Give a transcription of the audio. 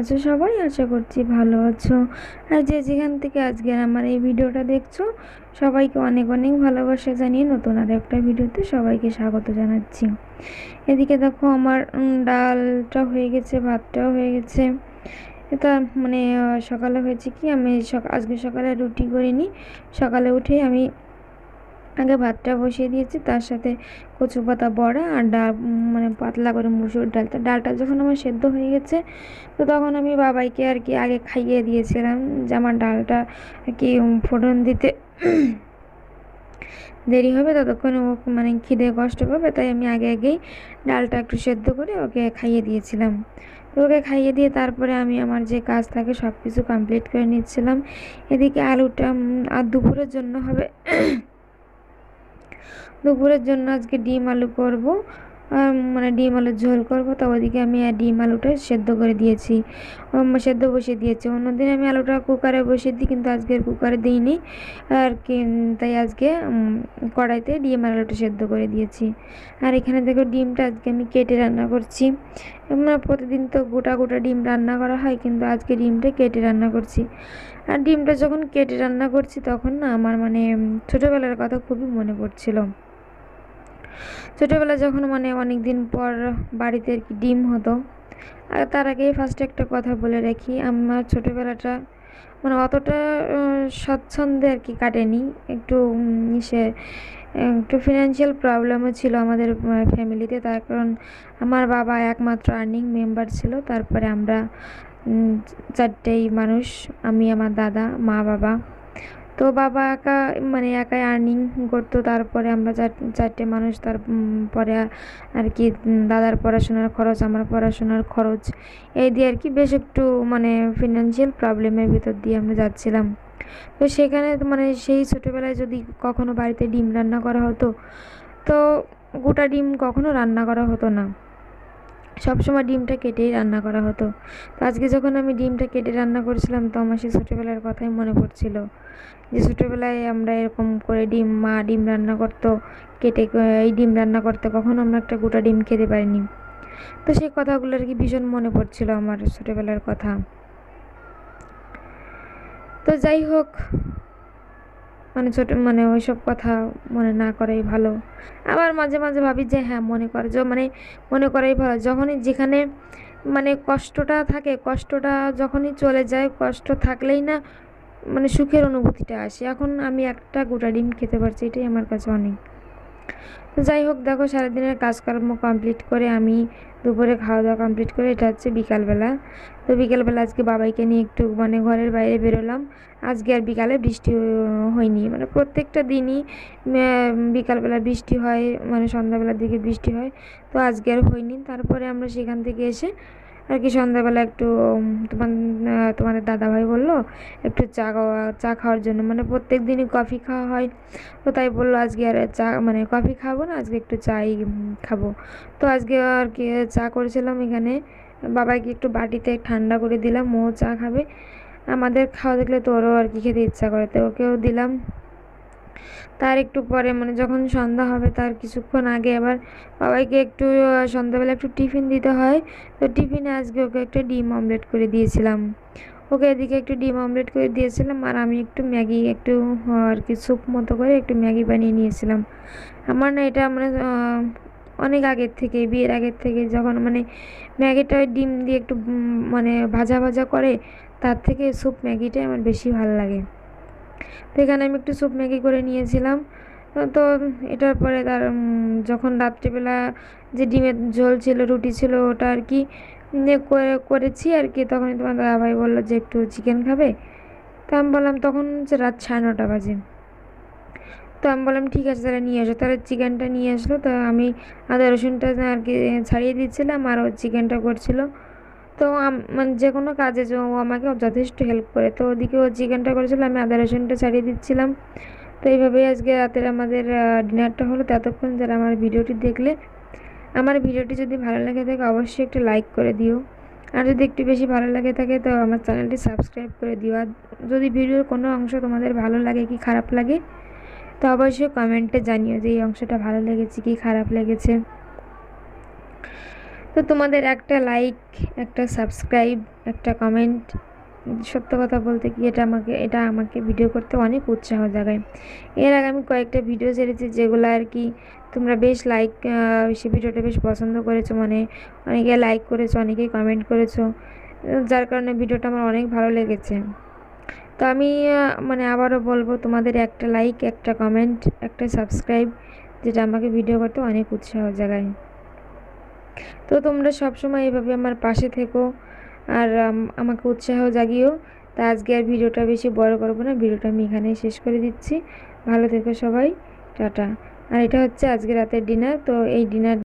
আছো সবাই? আশা করছি ভালো আছো। আর যে যেখান থেকে আজকের আমার এই ভিডিওটা দেখছ, সবাইকে অনেক অনেক ভালোবাসা জানিয়ে নতুন আর একটা ভিডিওতে সবাইকে স্বাগত জানাচ্ছি। এদিকে দেখো আমার ডালটা হয়ে গেছে, ভাতটাও হয়ে গেছে। এটা মানে সকালে হয়েছে কি, আমি আজকে সকালে রুটি করিনি। সকালে উঠেই আমি আগে ভাতটা বসিয়ে দিয়েছি, তার সাথে কচু পাতা বড়া আর ডাল মানে পাতলা করে মুসুর ডালটা ডালটা যখন আমার সেদ্ধ হয়ে গেছে, তো তখন আমি বাবাইকে আর কি আগে খাইয়ে দিয়েছিলাম যে আমার ডালটা কি ফোড়ন দিতে দেরি হবে, ততক্ষণ ও মানে খিদে কষ্ট পাবে, তাই আমি আগে আগেই ডালটা একটু সেদ্ধ করে ওকে খাইয়ে দিয়েছিলাম। তো ওকে খাইয়ে দিয়ে তারপরে আমি আমার যে কাজ থাকে সব কিছু কমপ্লিট করে নিচ্ছিলাম। এদিকে আলুটা আর দুপুরের জন্য হবে। দুপুরের জন্য আজকে ডিম আলু করব। মানে ডিম আলুর ঝোল করব, তো ওদিকে আমি আর ডিম আলুটা সেদ্ধ করে দিয়েছি। সেদ্ধ বসিয়ে দিয়েছি। অন্যদিন আমি আলুটা কুকারে বসিয়ে দিই, কিন্তু আজকে কুকারে দিইনি। আর কি, তাই আজকে কড়াইতে ডিম আলুটা সেদ্ধ করে দিয়েছি। আর এখানে দেখো ডিমটা আজকে আমি কেটে রান্না করছি। প্রতিদিন তো গোটা গোটা ডিম রান্না করা হয়, কিন্তু আজকে ডিমটা কেটে রান্না করছি। আর ডিমটা যখন কেটে রান্না করছি, তখন না আমার মানে ছোটোবেলার কথা খুবই মনে পড়ছিল। ছোটোবেলা যখন মানে অনেক দিন পর বাড়িতে আর কি ডিম হতো আর তার আগে ফার্স্টে একটা কথা বলে রাখি, আমার ছোটোবেলাটা মানে অতটা স্বচ্ছন্দে আর কি কাটেনি। একটু ইসে একটু ফিনান্সিয়াল প্রবলেমও ছিল আমাদের ফ্যামিলিতে তার কারণ আমার বাবা একমাত্র আর্নিং মেম্বার ছিল। তারপরে আমরা চারটেই মানুষ, আমি, আমার দাদা, মা, বাবা। তো বাবা একা মানে একাই আর্নিং করতো। তারপরে আমরা চার চারটে মানুষ তার উম, পরে আর কি দাদার পড়াশোনার খরচ আমার পড়াশোনার খরচ। এই দিয়ে আর কি বেশ একটু মানে ফিনান্সিয়াল প্রবলেমের ভিতর দিয়ে আমরা যাচ্ছিলাম। তো সেখানে মানে সেই ছোটোবেলায় যদি কখনো বাড়িতে ডিম রান্না করা হতো তো গোটা ডিম কখনো রান্না করা হতো না। সবসময় ডিমটা কেটেই রান্না করা হতো। তো আজকে যখন আমি ডিমটা কেটে রান্না করেছিলাম, তো আমার সেই ছোটোবেলার কথাই মনে পড়ছিল যে, ছোটোবেলায় আমরা এরকম করে ডিম, মা ডিম রান্না করতো, কেটে এই ডিম রান্না করতে কখনো আমরা একটা গোটা ডিম খেতে পারিনি। তো সেই কথাগুলো আর কি ভীষণ মনে পড়ছিল আমার ছোটোবেলার কথা। তো যাই হোক মানে ছোট মানে ওইসব কথা মনে না করাই ভালো। আবার মাঝে মাঝে ভাবি যে হ্যাঁ মনে করে, যে মানে মনে করাই ভালো। যখনই যেখানে মানে কষ্টটা থাকে, কষ্টটা যখনই চলে যায়, কষ্ট থাকলেই না মানে সুখের অনুভূতিটা আসে। এখন আমি একটা গোটা ডিম খেতে পারছি, এটাই আমার কাছে অনেক। তো যাই হোক, দেখো সারাদিনের কাজকর্ম কমপ্লিট করে আমি দুপুরে খাওয়া দাওয়া কমপ্লিট করে, এটা হচ্ছে বিকালবেলা। তো বিকালবেলা আজকে বাবাইকে নিয়ে একটু মানে ঘরের বাইরে বেরোলাম। আজকে আর বিকালে বৃষ্টি হয়নি মানে প্রত্যেকটা দিনই বিকালবেলা বৃষ্টি হয় মানে সন্ধ্যাবেলার দিকে বৃষ্টি হয়। তো আজকে আর হয়নি, তারপরে আমরা সেখান থেকে এসে আর কি সন্ধ্যাবেলা একটু তোমার তোমাদের দাদাভাই বলল একটু চা খাওয়া, চা খাওয়ার জন্য। মানে প্রত্যেক দিনই কফি খাওয়া হয়। তো তাই বলল আজকে আর চা মানে কফি খাব না, আজকে একটু চাই খাব। তো আজকে আর কি চা করেছিলাম এখানে। বাবাকে একটু বাটিতে ঠান্ডা করে দিলাম, ও চা খাবে। আমাদের খাওয়া দেখলে তো ওরও আর কি খেতে ইচ্ছা করে, তো ওকেও দিলাম। তার একটু পরে মানে যখন সন্ধ্যা হবে তার কিছুক্ষণ আগে আবার বাবাইকে একটু সন্ধ্যাবেলা একটু টিফিন দিতে হয়। তো টিফিনে আজকে ওকে একটা ডিম অমলেট করে দিয়েছিলাম। ওকে এদিকে একটু ডিম অমলেট করে দিয়েছিলাম আর আমি একটু ম্যাগি, একটু আর কি স্যুপ মতো করে একটু ম্যাগি বানিয়ে নিয়েছিলাম। আমার না এটা মানে অনেক আগের থেকে, বিয়ের আগের থেকে যখন মানে ম্যাগিটা ডিম দিয়ে একটু মানে ভাজা ভাজা করে তার থেকে স্যুপ ম্যাগিটাই আমার বেশি ভালো লাগে। তো এখানে আমি একটু স্যুপ ম্যাগি করে নিয়েছিলাম। তো এটার পরে তার যখন রাত্রিবেলা যে ডিমের ঝোল ছিল, রুটি ছিল, ওটা আর কি করে, করেছি আর কি। তখন তোমার দাদাভাই বলল যে একটু চিকেন খাবে? তো আমি বললাম, তখন হচ্ছে রাত সাড়ে নটা বাজে। তো আমি বললাম, ঠিক আছে, তাহলে নিয়ে আসো। তাহলে চিকেনটা নিয়ে আসলো। তো আমি আদা রসুনটা আর কি ছাড়িয়ে দিচ্ছিলাম, আর ও চিকেনটা করছিল। তো মানে যে কোনো কাজে যে ও আমাকে যথেষ্ট হেল্প করে। তো ওদিকে ও চিকেনটা করেছিল, আমি আদা রসুনটা ছাড়িয়ে দিচ্ছিলাম। তো এইভাবেই আজকে রাতের আমাদের ডিনারটা হলো। ততক্ষণ যারা আমার ভিডিওটি দেখলে, আমার ভিডিওটি যদি ভালো লাগে থাকে, অবশ্যই একটু লাইক করে দিও। আর যদি একটু বেশি ভালো লাগে থাকে, তো আমার চ্যানেলটি সাবস্ক্রাইব করে দিও। আর যদি ভিডিওর কোনো অংশ তোমাদের ভালো লাগে, কি খারাপ লাগে, তো অবশ্যই কমেন্টে জানিও যে এই অংশটা ভালো লেগেছে, কি খারাপ লেগেছে। তো তোমাদের একটা লাইক একটা সাবস্ক্রাইব একটা কমেন্ট সত্য কথা বলতে কি এটা আমাকে এটা আমাকে ভিডিও করতে অনেক উৎসাহ জাগায়। এর আগে আমি কয়েকটা ভিডিও ছেড়েছি যেগুলো আর কি তোমরা বেশ লাইক সে ভিডিওটা বেশ পছন্দ করেছ মানে অনেকে লাইক করেছ অনেকেই কমেন্ট করেছ, যার কারণে ভিডিওটা আমার অনেক ভালো লেগেছে। তো আমি মানে আবারও বলব, তোমাদের একটা লাইক একটা কমেন্ট একটা সাবস্ক্রাইব যেটা আমাকে ভিডিও করতে অনেক উৎসাহ জাগায়। তো তোমরা সবসময় এভাবে আমার পাশে থেকো আর আমাকে উৎসাহ জাগিও। তা আজকে আর ভিডিওটা বেশি বড় করব না, ভিডিওটা আমি এখানেই শেষ করে দিচ্ছি। ভালো থেকো সবাই, টাটা। আর এটা হচ্ছে আজকে রাতের ডিনার, তো এই ডিনার